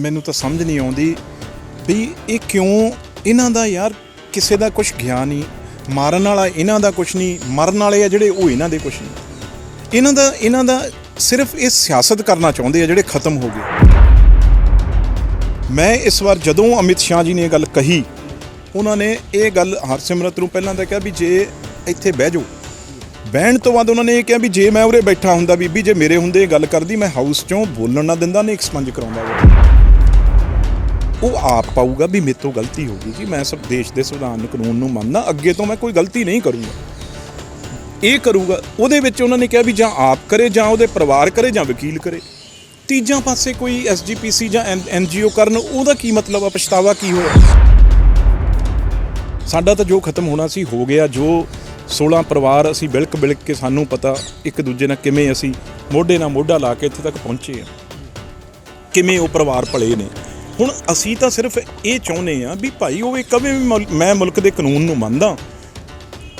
ਮੈਨੂੰ ਤਾਂ ਸਮਝ ਨਹੀਂ ਆਉਂਦੀ ਵੀ ਇਹ ਕਿਉਂ ਇਹਨਾਂ ਦਾ ਯਾਰ ਕਿਸੇ ਦਾ ਕੁਝ ਗਿਆਨ ਨਹੀਂ, ਮਾਰਨ ਵਾਲਾ ਇਹਨਾਂ ਦਾ ਕੁਝ ਨਹੀਂ, ਮਰਨ ਵਾਲੇ ਆ ਜਿਹੜੇ ਉਹ ਇਹਨਾਂ ਦੇ ਕੁਝ ਨਹੀਂ। ਇਹਨਾਂ ਦਾ ਇਹਨਾਂ ਦਾ ਸਿਰਫ ਇਹ ਸਿਆਸਤ ਕਰਨਾ ਚਾਹੁੰਦੇ ਆ ਜਿਹੜੇ ਖਤਮ ਹੋ ਗਏ। ਮੈਂ ਇਸ ਵਾਰ ਜਦੋਂ ਅਮਿਤ ਸ਼ਾਹ ਜੀ ਨੇ ਇਹ ਗੱਲ ਕਹੀ, ਉਹਨਾਂ ਨੇ ਇਹ ਗੱਲ ਹਰਸਿਮਰਤ ਨੂੰ ਪਹਿਲਾਂ ਤਾਂ ਕਿਹਾ ਵੀ ਜੇ ਇੱਥੇ ਬਹਿ ਜਾਓ। ਬਹਿਣ ਤੋਂ ਬਾਅਦ ਉਹਨਾਂ ਨੇ ਇਹ ਕਿਹਾ ਵੀ ਜੇ ਮੈਂ ਉਰੇ ਬੈਠਾ ਹੁੰਦਾ ਬੀਬੀ, ਜੇ ਮੇਰੇ ਹੁੰਦੇ ਇਹ ਗੱਲ ਕਰਦੀ, ਮੈਂ ਹਾਊਸ ਚੋਂ ਬੋਲਣ ਨਾ ਦਿੰਦਾ, ਨਹੀਂ ਐਕਸਪੰਜ ਕਰਾਉਂਦਾ। ਵਾ। ਉਹ ਆਪ ਪਾਊਗਾ ਵੀ ਮੇਰੇ ਤੋਂ ਗਲਤੀ ਹੋ ਗਈ ਜੀ, ਮੈਂ ਸਭ ਦੇਸ਼ ਦੇ ਸੰਵਿਧਾਨ ਨੂੰ ਕਾਨੂੰਨ ਨੂੰ ਮੰਨਦਾ, ਅੱਗੇ ਤੋਂ ਮੈਂ ਕੋਈ ਗਲਤੀ ਨਹੀਂ ਕਰੂੰਗਾ। ਇਹ ਕਰੂਗਾ, ਉਹਦੇ ਵਿੱਚ ਉਹਨਾਂ ਨੇ ਕਿਹਾ ਵੀ ਜਾਂ ਆਪ ਕਰੇ ਜਾਂ ਉਹਦੇ ਪਰਿਵਾਰ ਕਰੇ ਜਾਂ ਵਕੀਲ ਕਰੇ। ਤੀਜਾਂ ਪਾਸੇ ਕੋਈ ਐਸਜੀਪੀਸੀ ਜਾਂ ਐਨਜੀਓ ਕਰਨ, ਉਹਦਾ ਕੀ ਮਤਲਬ ਆ, ਪਛਤਾਵਾ ਕੀ ਹੋਇਆ? ਸਾਡਾ ਤਾਂ ਜੋ ਖਤਮ ਹੋਣਾ ਸੀ, ਹੋ ਗਿਆ। ਜੋ 16 ਪਰਿਵਾਰ ਅਸੀਂ ਬਿਲਕ ਬਿਲਕ ਕੇ ਸਾਨੂੰ ਪਤਾ, ਇੱਕ ਦੂਜੇ ਨਾਲ ਕਿਵੇਂ ਅਸੀਂ ਮੋਢੇ ਨਾਲ ਮੋਢਾ ਲਾ ਕੇ ਇੱਥੇ ਤੱਕ ਪਹੁੰਚੇ ਆ। ਕਿਵੇਂ ਉਹ ਪਰਿਵਾਰ ਭਲੇ ਨੇ। ਹੁਣ ਅਸੀਂ ਤਾਂ ਸਿਰਫ ਇਹ ਚਾਹੁੰਦੇ ਆ ਵੀ ਭਾਈ ਉਹ ਇਹ ਕਵੇਂ ਵੀ ਮੁਲ- ਮੈਂ ਮੁਲਕ ਦੇ ਕਾਨੂੰਨ ਨੂੰ ਮੰਨਦਾ।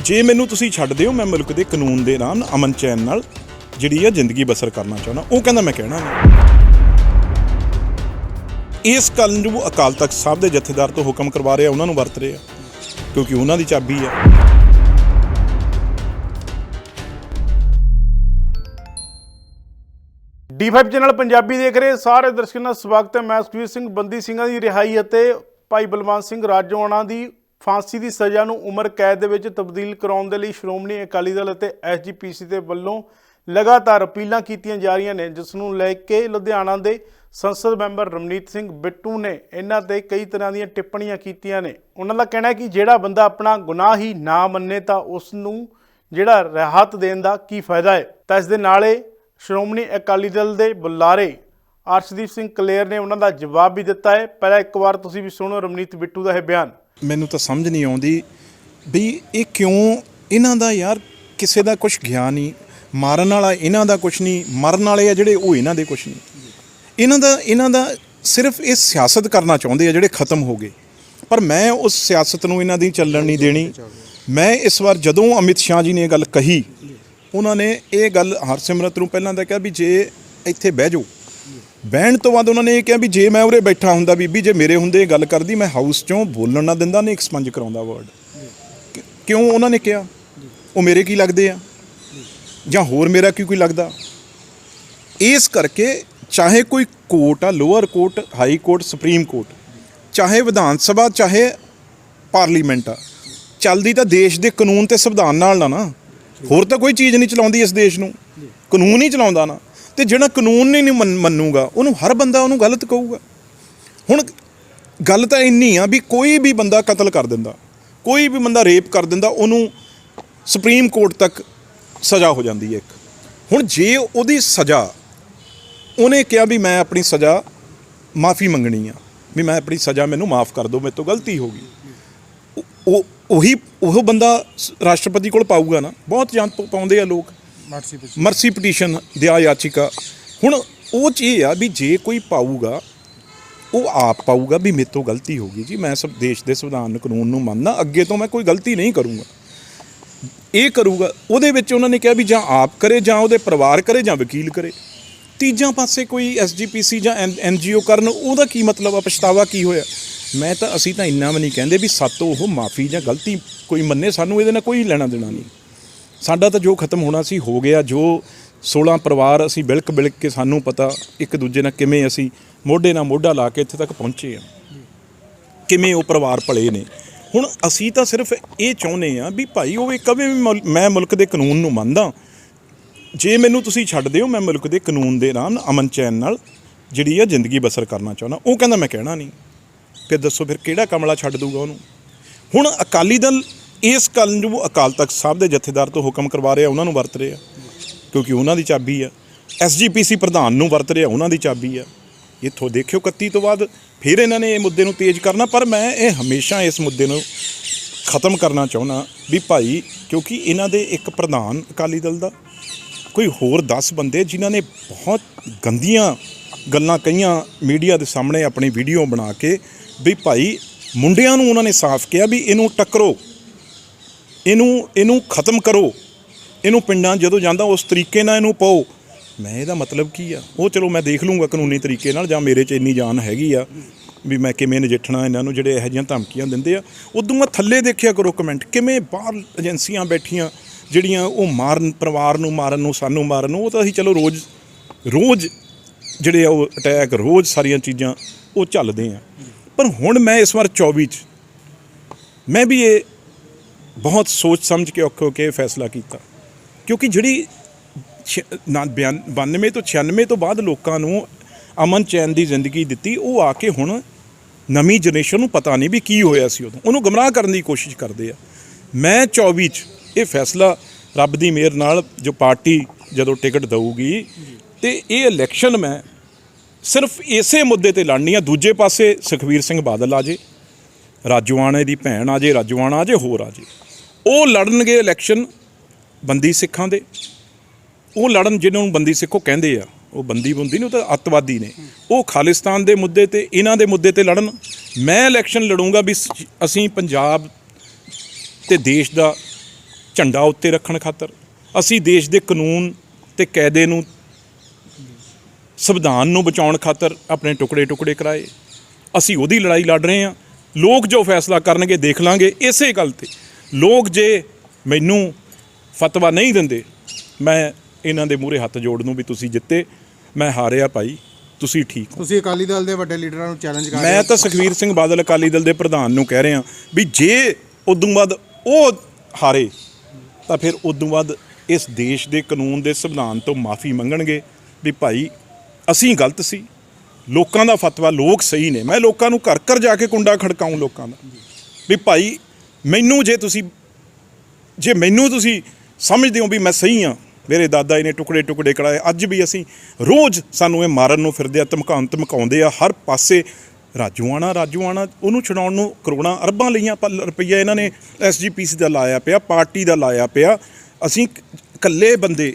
ਜੇ ਮੈਨੂੰ ਤੁਸੀਂ ਛੱਡ ਦਿਓ ਮੈਂ ਮੁਲਕ ਦੇ ਕਾਨੂੰਨ ਦੇ ਨਾਲ ਅਮਨ ਚੈਨ ਨਾਲ ਜਿਹੜੀ ਆ ਜ਼ਿੰਦਗੀ ਬਸਰ ਕਰਨਾ ਚਾਹੁੰਦਾ। ਉਹ ਕਹਿੰਦਾ ਮੈਂ ਕਹਿਣਾ ਨਹੀਂ। ਇਸ ਗੱਲ ਨੂੰ ਅਕਾਲ ਤਖਤ ਸਾਹਿਬ ਦੇ ਜਥੇਦਾਰ ਤੋਂ ਹੁਕਮ ਕਰਵਾ ਰਿਹਾ, ਉਹਨਾਂ ਨੂੰ ਵਰਤ ਰਿਹਾ, ਕਿਉਂਕਿ ਉਹਨਾਂ ਦੀ ਚਾਬੀ ਆ। ਡੀ5 ਚੈਨਲ ਪੰਜਾਬੀ ਦੇਖ ਰਹੇ ਸਾਰੇ ਦਰਸ਼ਕਾਂ ਦਾ ਸਵਾਗਤ ਹੈ। ਮੈਂ ਸੁਖਵੀਰ ਸਿੰਘ ਬੰਦੀ ਸਿੰਘਾਂ ਦੀ ਰਿਹਾਈ ਅਤੇ ਭਾਈ ਬਲਵੰਤ ਸਿੰਘ ਰਾਜੋਆਣਾ ਦੀ ਫਾਂਸੀ ਦੀ ਸਜ਼ਾ ਨੂੰ ਉਮਰ ਕੈਦ ਦੇ ਵਿੱਚ ਤਬਦੀਲ ਕਰਾਉਣ ਦੇ ਲਈ ਸ਼੍ਰੋਮਣੀ ਅਕਾਲੀ ਦਲ ਅਤੇ ਐਸਜੀਪੀਸੀ ਦੇ ਵੱਲੋਂ ਲਗਾਤਾਰ ਅਪੀਲਾਂ ਕੀਤੀਆਂ ਜਾ ਰਹੀਆਂ ਨੇ, ਜਿਸ ਨੂੰ ਲੈ ਕੇ ਲੁਧਿਆਣਾ ਦੇ ਸੰਸਦ ਮੈਂਬਰ ਰਮਨੀਤ ਸਿੰਘ ਬਿੱਟੂ ਨੇ ਇਹਨਾਂ ਤੇ ਕਈ ਤਰ੍ਹਾਂ ਦੀਆਂ ਟਿੱਪਣੀਆਂ ਕੀਤੀਆਂ ਨੇ। ਉਹਨਾਂ ਦਾ ਕਹਿਣਾ ਹੈ ਕਿ ਜਿਹੜਾ ਬੰਦਾ ਆਪਣਾ ਗੁਨਾਹ ਹੀ ਨਾ ਮੰਨੇ ਤਾਂ ਉਸ ਨੂੰ ਜਿਹੜਾ ਰਾਹਤ ਦੇਣ ਦਾ ਕੀ ਫਾਇਦਾ ਹੈ? ਤਾਂ ਇਸ ਦੇ ਨਾਲੇ ਸ਼੍ਰੋਮਣੀ ਅਕਾਲੀ ਦਲ ਦੇ ਬੁਲਾਰੇ ਅਰਸ਼ਦੀਪ ਸਿੰਘ ਕਲੇਰ ਨੇ ਉਹਨਾਂ ਦਾ ਜਵਾਬ ਵੀ ਦਿੱਤਾ ਹੈ। ਪਹਿਲਾਂ ਇੱਕ ਵਾਰ ਤੁਸੀਂ ਵੀ ਸੁਣੋ ਰਮਨੀਤ ਬਿੱਟੂ ਦਾ ਇਹ ਬਿਆਨ। ਮੈਨੂੰ ਤਾਂ ਸਮਝ ਨਹੀਂ ਆਉਂਦੀ ਵੀ ਇਹ ਕਿਉਂ ਇਹਨਾਂ ਦਾ ਯਾਰ ਕਿਸੇ ਦਾ ਕੁਝ ਗਿਆਨ ਨਹੀਂ, ਮਾਰਨ ਵਾਲਾ ਇਹਨਾਂ ਦਾ ਕੁਝ ਨਹੀਂ, ਮਰਨ ਵਾਲੇ ਆ ਜਿਹੜੇ ਉਹ ਇਹਨਾਂ ਦੇ ਕੁਝ ਨਹੀਂ। ਇਹਨਾਂ ਦਾ ਇਹਨਾਂ ਦਾ ਸਿਰਫ ਇਹ ਸਿਆਸਤ ਕਰਨਾ ਚਾਹੁੰਦੇ ਆ ਜਿਹੜੇ ਖਤਮ ਹੋ ਗਏ। ਪਰ ਮੈਂ ਉਸ ਸਿਆਸਤ ਨੂੰ ਇਹਨਾਂ ਦੀ ਚੱਲਣ ਨਹੀਂ ਦੇਣੀ। ਮੈਂ ਇਸ ਵਾਰ ਜਦੋਂ ਅਮਿਤ ਸ਼ਾਹ ਜੀ ਨੇ ਇਹ ਗੱਲ ਕਹੀ ਉਹਨਾਂ ਨੇ ਇਹ ਗੱਲ ਹਰਸਿਮਰਤ ਨੂੰ ਪਹਿਲਾਂ ਤਾਂ ਕਿਹਾ ਵੀ ਜੇ ਇੱਥੇ ਬਹਿ ਜਾਓ। ਬਹਿਣ ਤੋਂ ਬਾਅਦ ਉਹਨਾਂ ਨੇ ਇਹ ਕਿਹਾ ਵੀ ਜੇ ਮੈਂ ਉਰੇ ਬੈਠਾ ਹੁੰਦਾ ਬੀਬੀ, ਜੇ ਮੇਰੇ ਹੁੰਦੇ ਇਹ ਗੱਲ ਕਰਦੀ, ਮੈਂ ਹਾਊਸ ਚੋਂ ਬੋਲਣ ਨਾ ਦਿੰਦਾ, ਨਹੀਂ ਐਕਸਪੰਜ ਕਰਾਉਂਦਾ ਵਰਡ ਕਿਉਂ ਉਹਨਾਂ ਨੇ ਕਿਹਾ? ਉਹ ਮੇਰੇ ਕੀ ਲੱਗਦੇ ਆ? ਜਾਂ ਹੋਰ ਮੇਰਾ ਕੀ ਕੋਈ ਲੱਗਦਾ? ਇਸ ਕਰਕੇ ਚਾਹੇ ਕੋਈ ਕੋਰਟ ਆ lower court high court supreme court ਚਾਹੇ ਵਿਧਾਨ ਸਭਾ, ਚਾਹੇ ਪਾਰਲੀਮੈਂਟ ਆ, ਚੱਲਦੀ ਤਾਂ ਦੇਸ਼ ਦੇ ਕਾਨੂੰਨ ਤੇ ਸੰਵਿਧਾਨ ਨਾਲ ਨਾ ਨਾ। ਹੋਰ ਤਾਂ ਕੋਈ ਚੀਜ਼ ਨਹੀਂ ਚਲਾਉਂਦੀ ਇਸ ਦੇਸ਼ ਨੂੰ। ਕਾਨੂੰਨ ਹੀ ਚਲਾਉਂਦਾ ਨਾ। ਤੇ ਜਿਹੜਾ ਕਾਨੂੰਨ ਨਹੀਂ ਮੰਨ- ਮੰਨੂਗਾ ਉਹਨੂੰ ਹਰ ਬੰਦਾ ਉਹਨੂੰ ਗਲਤ ਕਹੂਗਾ। ਹੁਣ ਗੱਲ ਤਾਂ ਇੰਨੀ ਆ ਵੀ ਕੋਈ ਵੀ ਬੰਦਾ ਕਤਲ ਕਰ ਦਿੰਦਾ ਕੋਈ ਵੀ ਬੰਦਾ ਰੇਪ ਕਰ ਦਿੰਦਾ ਉਹਨੂੰ ਸੁਪਰੀਮ ਕੋਰਟ ਤੱਕ ਸਜ਼ਾ ਹੋ ਜਾਂਦੀ ਹੈ ਇੱਕ। ਹੁਣ ਜੇ ਉਹਦੀ ਸਜ਼ਾ ਉਹਨੇ ਕਿਹਾ ਵੀ ਮੈਂ ਆਪਣੀ ਸਜ਼ਾ ਮਾਫੀ ਮੰਗਣੀ ਆ ਵੀ ਮੈਂ ਆਪਣੀ ਸਜ਼ਾ ਮੈਨੂੰ ਮਾਫ ਕਰ ਦਿਓ ਮੇਰੇ ਤੋਂ ਗਲਤੀ ਹੋ ਗਈ। ਉਹ- ਉਹ ਉਹੀ ਬੰਦਾ ਸ- ਰਾਸ਼ਟਰਪਤੀ ਕੋਲ ਪਾਊਗਾ ਨਾ ਬਹੁਤ ਜਾਂ ਪਾਉਂਦੇ ਆ ਲੋਕ। ਮਰਸੀ ਪਟੀਸ਼ਨ ਦਿਆ ਯਾਚਿਕਾ। ਹੁਣ ਉਹ ਚੀਜ਼ ਆ ਵੀ ਜੇ ਕੋਈ ਪਾਊਗਾ ਉਹ ਆਪ ਪਾਊਗਾ ਵੀ ਮੇਰੇ ਤੋਂ ਗਲਤੀ ਹੋ ਗਈ ਜੀ ਮੈਂ ਸਭ ਦੇਸ਼ ਦੇ ਸੰਵਿਧਾਨ ਨੂੰ ਕਾਨੂੰਨ ਨੂੰ ਮੰਨਦਾ ਅੱਗੇ ਤੋਂ ਮੈਂ ਕੋਈ ਗਲਤੀ ਨਹੀਂ ਕਰੂੰਗਾ। ਇਹ ਕਰੂਗਾ ਉਹਦੇ ਵਿੱਚ ਉਹਨਾਂ ਨੇ ਕਿਹਾ ਵੀ ਜਾਂ ਆਪ ਕਰੇ ਜਾਂ ਉਹਦੇ ਪਰਿਵਾਰ ਕਰੇ ਜਾਂ ਵਕੀਲ ਕਰੇ। ਤੀਜਾਂ ਪਾਸੇ ਕੋਈ ਐਸਜੀਪੀਸੀ ਜਾਂ ਐਨਜੀਓ ਕਰਨ ਉਹਦਾ ਕੀ ਮਤਲਬ ਆ ਪਛਤਾਵਾ ਕੀ ਹੋਇਆ? ਮੈਂ ਤਾਂ ਅਸੀਂ ਤਾਂ ਇੰਨਾ ਵੀ ਨਹੀਂ ਕਹਿੰਦੇ ਵੀ ਸਾਤੋਂ ਉਹ ਮਾਫੀ ਜਾਂ ਗਲਤੀ ਕੋਈ ਮੰਨੇ, ਸਾਨੂੰ ਇਹਦੇ ਨਾਲ ਕੋਈ ਲੈਣਾ ਦੇਣਾ ਨਹੀਂ। ਸਾਡਾ ਤਾਂ ਜੋ ਖਤਮ ਹੋਣਾ ਸੀ, ਹੋ ਗਿਆ। ਜੋ 16 ਪਰਿਵਾਰ ਅਸੀਂ ਬਿਲਕ ਬਿਲਕ ਕੇ ਸਾਨੂੰ ਪਤਾ ਇੱਕ ਦੂਜੇ ਨਾਲ ਕਿਵੇਂ ਅਸੀਂ ਮੋਢੇ ਨਾਲ ਮੋਢਾ ਲਾ ਕੇ ਇੱਥੇ ਤੱਕ ਪਹੁੰਚੇ ਆ ਕਿਵੇਂ ਉਹ ਪਰਿਵਾਰ ਭਲੇ ਨੇ। ਹੁਣ ਅਸੀਂ ਤਾਂ ਸਿਰਫ ਇਹ ਚਾਹੁੰਦੇ ਆ ਵੀ ਭਾਈ ਉਹ ਕਵੇਂ ਵੀ ਮੁਲ- ਮੈਂ ਮੁਲਕ ਦੇ ਕਾਨੂੰਨ ਨੂੰ ਮੰਨਦਾ। ਜੇ ਮੈਨੂੰ ਤੁਸੀਂ ਛੱਡ ਦਿਓ, ਮੈਂ ਮੁਲਕ ਦੇ ਕਾਨੂੰਨ ਦੇ ਨਾਲ ਅਮਨ ਚੈਨ ਨਾਲ ਜਿਹੜੀ ਆ ਜ਼ਿੰਦਗੀ ਬਸਰ ਕਰਨਾ ਚਾਹੁੰਦਾ। ਉਹ ਕਹਿੰਦਾ ਮੈਂ ਕਹਿਣਾ ਨਹੀਂ। ਫਿਰ ਦੱਸੋ ਫਿਰ ਕਿਹੜਾ ਕਮਲਾ ਛੱਡ ਦੂਗਾ ਉਹਨੂੰ? ਹੁਣ ਅਕਾਲੀ ਦਲ ਇਸ ਗੱਲ ਨੂੰ ਅਕਾਲ ਤਖਤ ਸਾਹਿਬ ਦੇ ਜਥੇਦਾਰ ਤੋਂ ਹੁਕਮ ਕਰਵਾ ਰਿਹਾ, ਉਹਨਾਂ ਨੂੰ ਵਰਤ ਰਿਹਾ, ਕਿਉਂਕਿ ਉਹਨਾਂ ਦੀ ਚਾਬੀ ਆ। ਐਸਜੀਪੀਸੀ ਪ੍ਰਧਾਨ ਨੂੰ ਵਰਤ ਰਿਹਾ, ਉਹਨਾਂ ਦੀ ਚਾਬੀ ਆ। ਇੱਥੋਂ ਦੇਖਿਓ 31 ਤੋਂ ਬਾਅਦ ਫਿਰ ਇਹਨਾਂ ਨੇ ਇਹ ਮੁੱਦੇ ਨੂੰ ਤੇਜ਼ ਕਰਨਾ, ਪਰ ਮੈਂ ਇਹ ਹਮੇਸ਼ਾ ਇਸ ਮੁੱਦੇ ਨੂੰ ਖਤਮ ਕਰਨਾ ਚਾਹੁੰਦਾ ਵੀ ਭਾਈ, ਕਿਉਂਕਿ ਇਹਨਾਂ ਦੇ ਇੱਕ ਪ੍ਰਧਾਨ ਅਕਾਲੀ ਦਲ ਦਾ, ਕੋਈ ਹੋਰ 10 ਬੰਦੇ ਜਿਨ੍ਹਾਂ ਨੇ ਬਹੁਤ ਗੰਦੀਆਂ ਗੱਲਾਂ ਕਹੀਆਂ ਮੀਡੀਆ ਦੇ ਸਾਹਮਣੇ ਆਪਣੀ ਵੀਡੀਓ ਬਣਾ ਕੇ ਵੀ ਭਾਈ ਮੁੰਡਿਆਂ ਨੂੰ ਉਹਨਾਂ ਨੇ ਸਾਫ਼ ਕਿਹਾ ਵੀ ਇਹਨੂੰ ਟੱਕਰੋ। ਇਹਨੂੰ ਇਹਨੂੰ ਖਤਮ ਕਰੋ। ਇਹਨੂੰ ਪਿੰਡਾਂ ਜਦੋਂ ਜਾਂਦਾ ਉਸ ਤਰੀਕੇ ਨਾਲ ਇਹਨੂੰ ਪਾਓ। ਮੈਂ ਇਹਦਾ ਮਤਲਬ ਕੀ ਆ? ਉਹ ਚਲੋ ਮੈਂ ਦੇਖ ਲੂੰਗਾ ਕਾਨੂੰਨੀ ਤਰੀਕੇ ਨਾਲ ਜਾਂ ਮੇਰੇ 'ਚ ਇੰਨੀ ਜਾਨ ਹੈਗੀ ਆ ਵੀ ਮੈਂ ਕਿਵੇਂ ਨਜਿੱਠਣਾ ਇਹਨਾਂ ਨੂੰ ਜਿਹੜੇ ਇਹੋ ਜਿਹੀਆਂ ਧਮਕੀਆਂ ਦਿੰਦੇ ਆ। ਉਦੋਂ ਮੈਂ ਥੱਲੇ ਦੇਖਿਆ ਕਰੋ ਕਮੈਂਟ ਕਿਵੇਂ ਬਾਹਰ ਏਜੰਸੀਆਂ ਬੈਠੀਆਂ ਜਿਹੜੀਆਂ ਉਹ ਮਾਰਨ, ਪਰਿਵਾਰ ਨੂੰ ਮਾਰਨ ਨੂੰ, ਸਾਨੂੰ ਮਾਰਨ ਨੂੰ, ਉਹ ਤਾਂ ਅਸੀਂ ਚਲੋ ਰੋਜ਼ ਰੋਜ਼ ਜਿਹੜੇ ਆ ਉਹ ਅਟੈਕ ਰੋਜ਼ ਸਾਰੀਆਂ ਚੀਜ਼ਾਂ ਉਹ ਚੱਲਦੇ ਆ। ਪਰ ਹੁਣ ਮੈਂ ਇਸ ਵਾਰ 24 ਚ ਮੈਂ ਵੀ ਇਹ ਬਹੁਤ ਸੋਚ ਸਮਝ ਕੇ ਔਖੇ ਹੋ ਕੇ ਇਹ ਫੈਸਲਾ ਕੀਤਾ। ਕਿਉਂਕਿ ਜਿਹੜੀ ਛ- ਨਾ- ਬਿਆਨ- 92 ਤੋਂ 96 ਤੋਂ ਬਾਅਦ ਲੋਕਾਂ ਨੂੰ ਅਮਨ ਚੈਨ ਦੀ ਜ਼ਿੰਦਗੀ ਦਿੱਤੀ, ਉਹ ਆ ਕੇ ਹੁਣ ਨਵੀਂ ਜਨਰੇਸ਼ਨ ਨੂੰ ਪਤਾ ਨਹੀਂ ਵੀ ਕੀ ਹੋਇਆ ਸੀ ਉਦੋਂ। ਉਹਨੂੰ ਗਮਰਾਹ ਕਰਨ ਦੀ ਕੋਸ਼ਿਸ਼ ਕਰਦੇ ਆ। ਮੈਂ 24 ਚ ਇਹ ਫੈਸਲਾ ਰੱਬ ਦੀ ਮਿਹਰ ਨਾਲ ਜੋ ਪਾਰਟੀ ਜਦੋਂ ਟਿਕਟ ਦਊਗੀ ਤੇ ਇਹ ਇਲੈਕਸ਼ਨ ਮੈਂ ਸਿਰਫ ਇਸੇ ਮੁੱਦੇ ਤੇ ਲੜਨੀ ਆ। ਦੂਜੇ ਪਾਸੇ ਸੁਖਵੀਰ ਸਿੰਘ ਬਾਦਲ ਆ ਜੇ ਰਾਜਵਾਣੇ ਦੀ ਭੈਣ ਆ ਜੇ ਰਾਜੂਆਣਾ ਆ ਜੇ, ਹੋਰ ਆ ਜੇ। ਉਹ ਲੜਨਗੇ ਇਲੈਕਸ਼ਨ ਬੰਦੀ ਸਿੱਖਾਂ ਦੇ। ਉਹ ਲੜਨ ਜਿਹਨਾਂ ਨੂੰ ਬੰਦੀ ਸਿੱਖੋ ਕਹਿੰਦੇ ਆ, ਉਹ ਬੰਦੀ ਬੁੰਦੀ ਨਹੀਂ, ਉਹ ਤਾਂ ਅੱਤਵਾਦੀ ਨੇ। ਉਹ ਖਾਲਿਸਤਾਨ ਦੇ ਮੁੱਦੇ ਤੇ, ਇਹਨਾਂ ਦੇ ਮੁੱਦੇ ਤੇ ਲੜਨ। ਮੈਂ ਇਲੈਕਸ਼ਨ ਲੜੂੰਗਾ ਵੀ ਅਸੀਂ ਪੰਜਾਬ ਤੇ ਦੇਸ਼ ਦਾ ਝੰਡਾ ਉੱਤੇ ਰੱਖਣ ਖਾਤਰ। ਅਸੀਂ ਦੇਸ਼ ਦੇ ਕਾਨੂੰਨ ਤੇ ਕਾਇਦੇ ਨੂੰ ਸੰਵਿਧਾਨ ਨੂੰ ਬਚਾਉਣ ਖਾਤਰ ਆਪਣੇ ਟੁਕੜੇ ਟੁਕੜੇ ਕਰਾਏ। ਅਸੀਂ ਉਹਦੀ ਲੜਾਈ ਲੜ ਰਹੇ ਹਾਂ। ਲੋਕ ਜੋ ਫੈਸਲਾ ਕਰਨਗੇ ਦੇਖ ਲਾਂਗੇ। ਇਸੇ ਗੱਲ ਤੇ ਲੋਕ ਜੇ ਮੈਨੂੰ ਫਤਵਾ ਨਹੀਂ ਦਿੰਦੇ ਮੈਂ ਇਹਨਾਂ ਦੇ ਮੂਹਰੇ ਹੱਥ ਜੋੜ ਦੂੰ ਵੀ ਤੁਸੀਂ ਜਿੱਤੇ। ਮੈਂ ਹਾਰਿਆ ਭਾਈ। ਤੁਸੀਂ ਠੀਕ ਹੋ। ਤੁਸੀਂ ਅਕਾਲੀ ਦਲ ਦੇ ਵੱਡੇ ਲੀਡਰਾਂ ਨੂੰ ਚੈਲੰਜ ਕਰ ਰਹੇ ਮੈਂ ਤਾਂ ਸੁਖਵੀਰ ਸਿੰਘ ਬਾਦਲ ਅਕਾਲੀ ਦਲ ਦੇ ਪ੍ਰਧਾਨ ਨੂੰ ਕਹਿ ਰਿਹਾ ਵੀ ਜੇ ਉਦੋਂ ਬਾਅਦ ਉਹ ਹਾਰੇ ਤਾਂ ਫਿਰ ਉਦੋਂ ਬਾਅਦ ਇਸ ਦੇਸ਼ ਦੇ ਕਾਨੂੰਨ ਦੇ ਸੰਵਿਧਾਨ ਤੋਂ ਮਾਫੀ ਮੰਗਣਗੇ ਵੀ ਭਾਈ ਅਸੀਂ ਗਲਤ ਸੀ। ਲੋਕਾਂ ਦਾ ਫਤਵਾ, ਲੋਕ ਸਹੀ ਨੇ। ਮੈਂ ਲੋਕਾਂ ਨੂੰ ਘਰ ਘਰ ਜਾ ਕੇ ਕੁੰਡਾ ਖੜਕਾਉਂ ਲੋਕਾਂ ਦਾ। ਵੀ ਭਾਈ, ਮੈਨੂੰ ਜੇ ਤੁਸੀਂ, ਜੇ ਮੈਨੂੰ ਤੁਸੀਂ ਸਮਝਦੇ ਹੋ ਵੀ ਮੈਂ ਸਹੀ ਹਾਂ, ਮੇਰੇ ਦਾਦਾ ਜੀ ਨੇ ਟੁਕੜੇ ਟੁਕੜੇ ਕਰਾਏ, ਅੱਜ ਵੀ ਅਸੀਂ ਰੋਜ਼ ਸਾਨੂੰ ਇਹ ਮਾਰਨ ਨੂੰ ਫਿਰਦੇ ਆ ਧਮਕਾਉਣ ਧਮਕਾਉਂਦੇ ਆ, ਹਰ ਪਾਸੇ ਰਾਜੂਆਣਾ ਰਾਜੂਆਣਾ, ਉਹਨੂੰ ਛਡਾਉਣ ਨੂੰ ਕਰੋੜਾਂ, ਅਰਬਾਂ ਲਈਆਂ ਰੁਪਈਆ ਇਹਨਾਂ ਨੇ ਐਸਜੀਪੀਸੀ ਦਾ ਲਾਇਆ ਪਿਆ, ਪਾਰਟੀ ਦਾ ਲਾਇਆ ਪਿਆ। ਅਸੀਂ ਇਕੱਲੇ ਬੰਦੇ,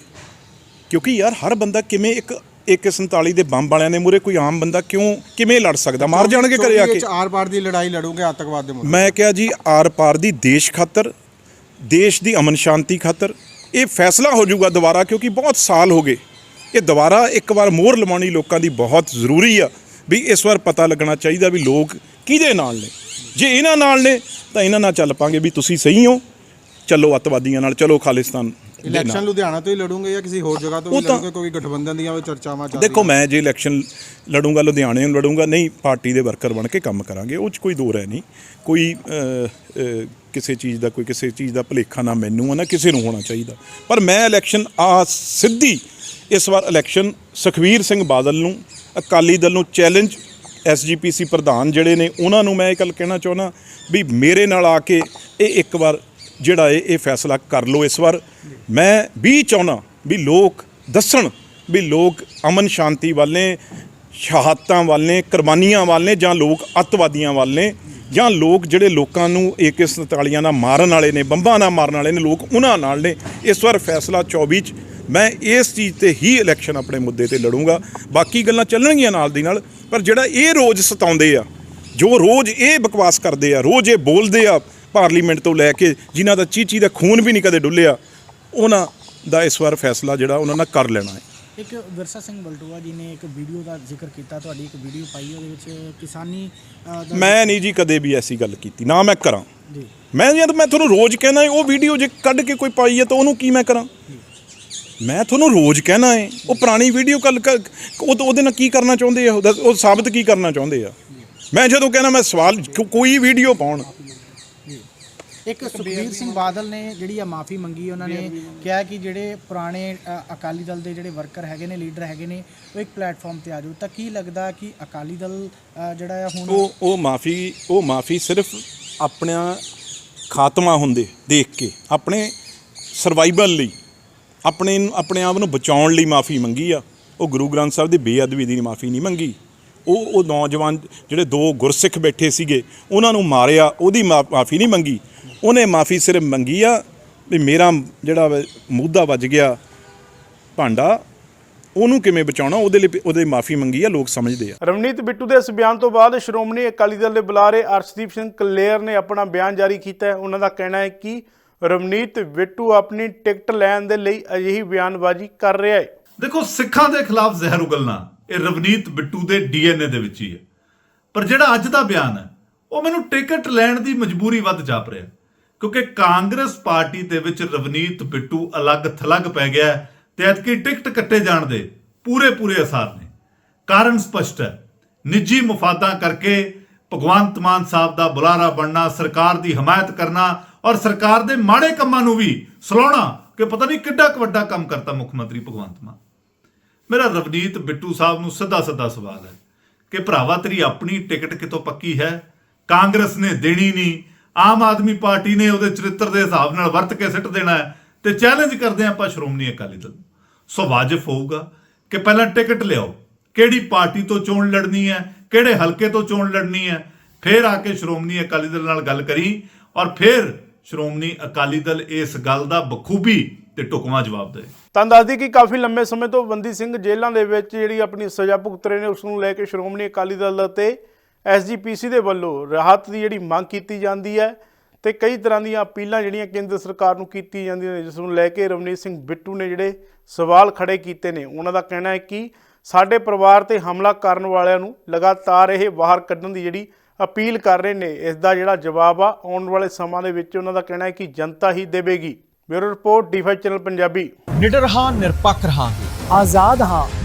ਕਿਉਂਕਿ ਯਾਰ ਹਰ ਬੰਦਾ ਕਿਵੇਂ ਇੱਕ ਇੱਕ 47 ਦੇ ਬੰਬ ਵਾਲਿਆਂ ਦੇ ਮੂਰੇ ਕੋਈ ਆਮ ਬੰਦਾ ਕਿਉਂ ਕਿਵੇਂ ਲੜ ਸਕਦਾ? ਮਾਰ ਜਾਣਗੇ ਘਰੇ ਆ ਕੇ। ਆਰ ਪਾਰ ਦੀ ਲੜਾਈ ਲੜੋਗੇ ਆਤੰਕਵਾਦ ਦੇ ਮੁੱਦੇ ਮੈਂ ਕਿਹਾ ਜੀ ਆਰ ਪਾਰ ਦੀ ਦੇਸ਼ ਖਾਤਰ ਦੇਸ਼ ਦੀ ਅਮਨ ਸ਼ਾਂਤੀ ਖਾਤਰ ਇਹ ਫੈਸਲਾ ਹੋ ਜਾਊਗਾ ਦੁਬਾਰਾ ਕਿਉਂਕਿ ਬਹੁਤ ਸਾਲ ਹੋ ਗਏ। ਇਹ ਦੁਬਾਰਾ ਇੱਕ ਵਾਰ ਮੋਹਰ ਲਵਾਉਣੀ ਲੋਕਾਂ ਦੀ ਬਹੁਤ ਜ਼ਰੂਰੀ ਆ ਵੀ ਇਸ ਵਾਰ ਪਤਾ ਲੱਗਣਾ ਚਾਹੀਦਾ ਵੀ ਲੋਕ ਕਿਹਦੇ ਨਾਲ ਨੇ। ਜੇ ਇਹਨਾਂ ਨਾਲ ਨੇ ਤਾਂ ਇਹਨਾਂ ਨਾਲ ਚੱਲ ਪਾਂਗੇ ਵੀ ਤੁਸੀਂ ਸਹੀ ਹੋ। ਚਲੋ ਅੱਤਵਾਦੀਆਂ ਨਾਲ ਚਲੋ ਖਾਲਿਸਤਾਨ। ਦੇ ਨਾਲ। ਇਲੈਕਸ਼ਨ ਲੁਧਿਆਣਾ ਤੋਂ ਹੀ ਲੜੋਗੇ ਜਾਂ ਕਿਸੇ ਹੋਰ ਜਗ੍ਹਾ ਤੋਂ ਵੀ ਉਹ ਤਾਂ- ਲੜੋਗੇ ਕੋਈ ਗਠਬੰਧਨ ਦੀਆਂ ਵੀ ਚਰਚਾਵਾਂ ਚੱਲ ਦੇਖੋ ਮੈਂ ਜੇ ਇਲੈਕਸ਼ਨ ਲੜੂੰਗਾ ਲੁਧਿਆਣੇ ਨੂੰ ਲੜੂੰਗਾ ਨਹੀਂ ਪਾਰਟੀ ਦੇ ਵਰਕਰ ਬਣ ਕੇ ਕੰਮ ਕਰਾਂਗੇ ਉਹ 'ਚ ਕੋਈ ਦੋ ਰਹਿ ਨਹੀਂ। ਕੋਈ ਅਹ, ਅਹ, ਕਿਸੇ ਚੀਜ਼ ਦਾ ਕੋਈ ਕਿਸੇ ਚੀਜ਼ ਦਾ ਭੁਲੇਖਾ ਨਾ ਮੈਨੂੰ ਆ ਨਾ ਕਿਸੇ ਨੂੰ ਹੋਣਾ ਚਾਹੀਦਾ। ਪਰ ਮੈਂ ਇਲੈਕਸ਼ਨ ਆ ਸਿੱਧੀ ਇਸ ਵਾਰ ਇਲੈਕਸ਼ਨ ਸੁਖਵੀਰ ਸਿੰਘ ਬਾਦਲ ਨੂੰ ਅਕਾਲੀ ਦਲ ਨੂੰ ਚੈਲੰਜ ਐਸਜੀਪੀਸੀ ਪ੍ਰਧਾਨ ਜਿਹੜੇ ਨੇ ਉਹਨਾਂ ਨੂੰ ਮੈਂ ਇਹ ਗੱਲ ਕਹਿਣਾ ਚਾਹੁੰਦਾ ਵੀ ਮੇਰੇ ਨਾਲ ਆ ਕੇ ਇਹ ਇੱਕ ਵਾਰ ਜਿਹੜਾ ਇਹ ਇਹ ਫੈਸਲਾ ਕਰ ਲਓ ਇਸ ਵਾਰ। ਮੈਂ ਵੀ ਚਾਹੁੰਦਾ ਵੀ ਲੋਕ ਦੱਸਣ ਵੀ ਲੋਕ ਅਮਨ ਸ਼ਾਂਤੀ ਵੱਲ ਨੇ, ਸ਼ਹਾਦਤਾਂ ਵੱਲ ਨੇ, ਕੁਰਬਾਨੀਆਂ ਵੱਲ ਨੇ ਜਾਂ ਲੋਕ ਅੱਤਵਾਦੀਆਂ ਵੱਲ ਨੇ ਜਾਂ ਲੋਕ ਜਿਹੜੇ ਲੋਕਾਂ ਨੂੰ AK47 ਨਾਲ ਮਾਰਨ ਵਾਲੇ ਨੇ, ਬੰਬਾਂ ਨਾਲ ਮਾਰਨ ਵਾਲੇ ਨੇ, ਲੋਕ ਉਹਨਾਂ ਨਾਲ ਨੇ, ਇਸ ਵਾਰ ਫੈਸਲਾ 24 ਚ ਮੈਂ ਇਸ ਚੀਜ਼ ਤੇ ਹੀ ਇਲੈਕਸ਼ਨ ਆਪਣੇ ਮੁੱਦੇ ਤੇ ਲੜੂੰਗਾ। ਬਾਕੀ ਗੱਲਾਂ ਚੱਲਣਗੀਆਂ ਨਾਲ ਦੀ ਨਾਲ, ਪਰ ਜਿਹੜਾ ਇਹ ਰੋਜ਼ ਸਤਾਉਂਦੇ ਆ, ਜੋ ਰੋਜ਼ ਇਹ ਬਕਵਾਸ ਕਰਦੇ ਆ, ਰੋਜ਼ ਇਹ ਬੋਲਦੇ ਆ ਪਾਰਲੀਮੈਂਟ ਤੋਂ ਲੈ ਕੇ ਜਿਨ੍ਹਾਂ ਦਾ ਚੀਚੀ ਦਾ ਖੂਨ ਵੀ ਨਹੀਂ ਕਦੇ ਡੁੱਲਿਆ ਉਹਨਾਂ ਦਾ ਇਸ ਵਾਰ ਫੈਸਲਾ ਜਿਹੜਾ ਉਹਨਾਂ ਨਾਲ ਕਰ ਲੈਣਾ ਹੈ। ਇੱਕ ਵਿਰਸਾ ਸਿੰਘ ਬਲਟੋਆ ਜੀ ਨੇ ਇੱਕ ਵੀਡੀਓ ਦਾ ਜ਼ਿਕਰ ਕੀਤਾ ਤੁਹਾਡੀ ਇੱਕ ਵੀਡੀਓ ਪਾਈ ਉਹਦੇ ਵਿੱਚ ਕਿਸਾਨੀ ਮੈਂ ਨਹੀਂ ਜੀ ਕਦੇ ਵੀ ਐਸੀ ਗੱਲ ਕੀਤੀ ਨਾ ਮੈਂ ਕਰਾਂ। ਜੀ। ਮੈਂ ਜਦ ਮੈਂ ਤੁਹਾਨੂੰ ਰੋਜ਼ ਕਹਿਣਾ ਹੈ, ਉਹ ਵੀਡੀਓ ਜੇ ਕੱਢ ਕੇ ਕੋਈ ਪਾਈ ਹੈ ਤਾਂ ਉਹਨੂੰ ਕੀ ਮੈਂ ਕਰਾਂ? ਮੈਂ ਤੁਹਾਨੂੰ ਰੋਜ਼ ਕਹਿਣਾ ਹੈ ਉਹ ਪੁਰਾਣੀ ਵੀਡੀਓ ਕੱਲ ਉਹ ਉਹਦੇ ਨਾਲ ਕੀ ਕਰਨਾ ਚਾਹੁੰਦੇ ਆ ਉਹ ਸਾਬਤ ਕੀ ਕਰਨਾ ਚਾਹੁੰਦੇ ਆ? ਮੈਂ ਜਦੋਂ ਕਹਿਣਾ ਮੈਂ ਸਵਾਲ ਕੋਈ ਵੀਡੀਓ ਪਾਉਣ ਇੱਕ ਸੁਖਬੀਰ ਸਿੰਘ ਬਾਦਲ ਨੇ ਜਿਹੜੀ ਆ ਮਾਫੀ ਮੰਗੀ ਉਹਨਾਂ ਨੇ ਕਿਹਾ ਕਿ ਜਿਹੜੇ ਪੁਰਾਣੇ ਅ, ਅਕਾਲੀ ਦਲ ਦੇ ਜਿਹੜੇ ਵਰਕਰ ਹੈਗੇ ਨੇ ਲੀਡਰ ਹੈਗੇ ਨੇ ਉਹ ਇੱਕ ਪਲੇਟਫਾਰਮ ਤੇ ਆ ਜਾਓ। ਤਾਂ ਕੀ ਲੱਗਦਾ ਕਿ ਅਕਾਲੀ ਦਲ ਅ, ਜਿਹੜਾ ਆ ਹੁਣ ਉਹ ਉਹ ਮਾਫੀ ਉਹ ਮਾਫੀ ਸਿਰਫ ਆਪਣਾ ਖਾਤਮਾ ਹੁੰਦੇ ਦੇਖ ਕੇ ਆਪਣੇ ਸਰਵਾਈਵਲ ਲਈ ਆਪਣੇ ਆਪਣੇ ਆਪ ਨੂੰ ਬਚਾਉਣ ਲਈ ਮਾਫੀ ਮੰਗੀ ਆ। ਉਹ ਗੁਰੂ ਗ੍ਰੰਥ ਸਾਹਿਬ ਦੀ ਬੇਅਦਬੀ ਦੀ ਮਾਫੀ ਨਹੀਂ ਮੰਗੀ। ਉਹ ਉਹ ਨੌਜਵਾਨ ਜਿਹੜੇ ਦੋ ਗੁਰਸਿੱਖ ਬੈਠੇ ਸੀਗੇ ਉਹਨਾਂ ਨੂੰ ਮਾਰਿਆ ਉਹਦੀ ਮਾਫੀ ਨਹੀਂ ਮੰਗੀ। ਉਹਨੇ ਮਾਫੀ ਸਿਰਫ ਮੰਗੀ ਆ ਵੀ ਮੇਰਾ ਜਿਹੜਾ ਵਾ ਮੁੱਦਾ ਵੱਜ ਗਿਆ ਭਾਂਡਾ ਉਹਨੂੰ ਕਿਵੇਂ ਬਚਾਉਣਾ? ਉਹਦੇ ਲਈ ਉਹਦੇ ਮਾਫੀ ਮੰਗੀ ਆ ਲੋਕ ਸਮਝਦੇ ਆ। ਰਵਨੀਤ ਬਿੱਟੂ ਦੇ ਇਸ ਬਿਆਨ ਤੋਂ ਬਾਅਦ ਸ਼੍ਰੋਮਣੀ ਅਕਾਲੀ ਦਲ ਦੇ ਬੁਲਾਰੇ ਅਰਸ਼ਦੀਪ ਸਿੰਘ ਕਲੇਰ ਨੇ ਆਪਣਾ ਬਿਆਨ ਜਾਰੀ ਕੀਤਾ ਹੈ। ਉਹਨਾਂ ਦਾ ਕਹਿਣਾ ਹੈ ਕਿ ਰਵਨੀਤ ਬਿੱਟੂ ਆਪਣੀ ਟਿਕਟ ਲੈਣ ਦੇ ਲਈ ਅਜਿਹੀ ਬਿਆਨਬਾਜ਼ੀ ਕਰ ਰਿਹਾ ਹੈ। ਦੇਖੋ ਸਿੱਖਾਂ ਦੇ ਖਿਲਾਫ ਜ਼ਹਿਰ ਉਗਲਣਾ ਇਹ ਰਵਨੀਤ ਬਿੱਟੂ ਦੇ ਡੀਐਨਏ ਦੇ ਵਿੱਚ ਹੀ ਹੈ। ਪਰ ਜਿਹੜਾ ਅੱਜ ਦਾ ਬਿਆਨ ਹੈ ਉਹ ਮੈਨੂੰ ਟਿਕਟ ਲੈਣ ਦੀ ਮਜਬੂਰੀ ਵੱਧ ਜਾਪ ਰਿਹਾ ਕਿਉਂਕਿ ਕਾਂਗਰਸ ਪਾਰਟੀ ਦੇ ਵਿੱਚ ਰਵਨੀਤ, ਬਿੱਟੂ ਅਲੱਗ ਥਲੱਗ ਪੈ ਗਿਆ ਹੈ ਤੇ ਐਤਕੀ ਟਿਕਟ ਕੱਟੇ ਜਾਣ ਦੇ ਪੂਰੇ ਪੂਰੇ ਅਸਾਰ ਨੇ। ਕਾਰਨ ਸਪਸ਼ਟ ਹੈ, ਨਿੱਜੀ ਮਫਾਦਾਂ ਕਰਕੇ ਭਗਵੰਤ ਮਾਨ ਸਾਹਿਬ ਦਾ ਬੁਲਾਰਾ ਬਣਨਾ, ਸਰਕਾਰ ਦੀ ਹਮਾਇਤ ਕਰਨਾ ਔਰ ਸਰਕਾਰ ਦੇ ਮਾੜੇ ਕੰਮਾਂ ਨੂੰ ਵੀ ਸਲਾਉਣਾ ਕਿ ਪਤਾ ਨਹੀਂ ਕਿੱਡਾ ਕੁ ਵੱਡਾ ਕੰਮ ਕਰਤਾ ਮੁੱਖ ਮੰਤਰੀ ਭਗਵੰਤ ਮਾਨ। ਮੇਰਾ ਰਵਨੀਤ, ਬਿੱਟੂ ਸਾਹਿਬ ਨੂੰ ਸਿੱਧਾ ਸਿੱਧਾ ਸਵਾਲ ਹੈ ਕਿ ਭਰਾਵਾ ਤੇਰੀ ਆਪਣੀ ਟਿਕਟ ਕਿਤੋਂ ਪੱਕੀ ਹੈ? ਕਾਂਗਰਸ ਨੇ ਦੇਣੀ ਨਹੀਂ ਆਮ ਆਦਮੀ ਪਾਰਟੀ ਨੇ ਉਹਦੇ ਚਰਿੱਤਰ ਦੇ ਹਿਸਾਬ ਨਾਲ ਵਰਤ ਕੇ ਸਿੱਟ ਦੇਣਾ ਹੈ ਤੇ ਚੈਲੰਜ ਕਰਦੇ ਹਾਂ ਆਪਾਂ ਸ਼੍ਰੋਮਣੀ ਅਕਾਲੀ ਦਲ ਸੋ ਵਾਜਬ ਹੋਊਗਾ ਕਿ ਪਹਿਲਾਂ ਟਿਕਟ ਲਿਆਓ। ਕਿਹੜੀ ਪਾਰਟੀ ਤੋਂ ਚੋਣ ਲੜਨੀ ਹੈ, ਕਿਹੜੇ ਹਲਕੇ ਤੋਂ ਚੋਣ ਲੜਨੀ ਹੈ, ਫਿਰ ਆ ਕੇ ਸ਼੍ਰੋਮਣੀ ਅਕਾਲੀ ਦਲ ਨਾਲ ਗੱਲ ਕਰੀ ਔਰ ਫਿਰ ਸ਼੍ਰੋਮਣੀ ਅਕਾਲੀ ਦਲ ਇਸ ਗੱਲ ਦਾ ਬਖੂਬੀ ਤੇ ਟੁਕਮਾ ਜਵਾਬ ਦੇ। ਤਾਂ ਦੱਸਦੀ ਕਿ ਕਾਫੀ ਲੰਬੇ ਸਮੇਂ ਤੋਂ ਬੰਦੀ ਸਿੰਘ ਜੇਲ੍ਹਾਂ ਦੇ ਵਿੱਚ ਜਿਹੜੀ ਆਪਣੀ ਸਜ਼ਾ ਭੁਗਤ ਰਹੇ ਨੇ, ਉਸ ਨੂੰ ਲੈ ਕੇ ਸ਼੍ਰੋਮਣੀ ਅਕਾਲੀ ਦਲ ਅਤੇ ਐਸਜੀਪੀਸੀ ਦੇ ਵੱਲੋਂ ਰਾਹਤ ਦੀ ਜਿਹੜੀ ਮੰਗ ਕੀਤੀ ਜਾਂਦੀ ਹੈ ਤੇ ਕਈ ਤਰ੍ਹਾਂ ਦੀਆਂ ਅਪੀਲਾਂ ਜਿਹੜੀਆਂ ਕੇਂਦਰ ਸਰਕਾਰ ਨੂੰ ਕੀਤੀ ਜਾਂਦੀਆਂ ਨੇ, ਜਿਸ ਨੂੰ ਲੈ ਕੇ ਰਵਨੀਤ ਸਿੰਘ ਬਿੱਟੂ ਨੇ ਜਿਹੜੇ ਸਵਾਲ ਖੜੇ ਕੀਤੇ ਨੇ, ਉਹਨਾਂ ਦਾ ਕਹਿਣਾ ਹੈ ਕਿ ਸਾਡੇ ਪਰਿਵਾਰ ਤੇ ਹਮਲਾ ਕਰਨ ਵਾਲਿਆਂ ਨੂੰ ਲਗਾਤਾਰ ਇਹ ਬਾਹਰ ਕੱਢਣ ਦੀ ਜਿਹੜੀ ਅਪੀਲ ਕਰ ਰਹੇ ਨੇ, ਇਸ ਦਾ ਜਿਹੜਾ ਜਵਾਬ ਆ, ਆਉਣ ਵਾਲੇ ਸਮਾਂ ਦੇ ਵਿੱਚ ਉਹਨਾਂ ਦਾ ਕਹਿਣਾ ਹੈ ਕਿ ਜਨਤਾ ਹੀ ਦੇਵੇਗੀ। Bureau report D five channel Punjabi. ਨਿਡਰ ਹਾਂ, ਨਿਰਪੱਖ ਰਹਾਂਗੇ। ਆਜ਼ਾਦ ਹਾਂ।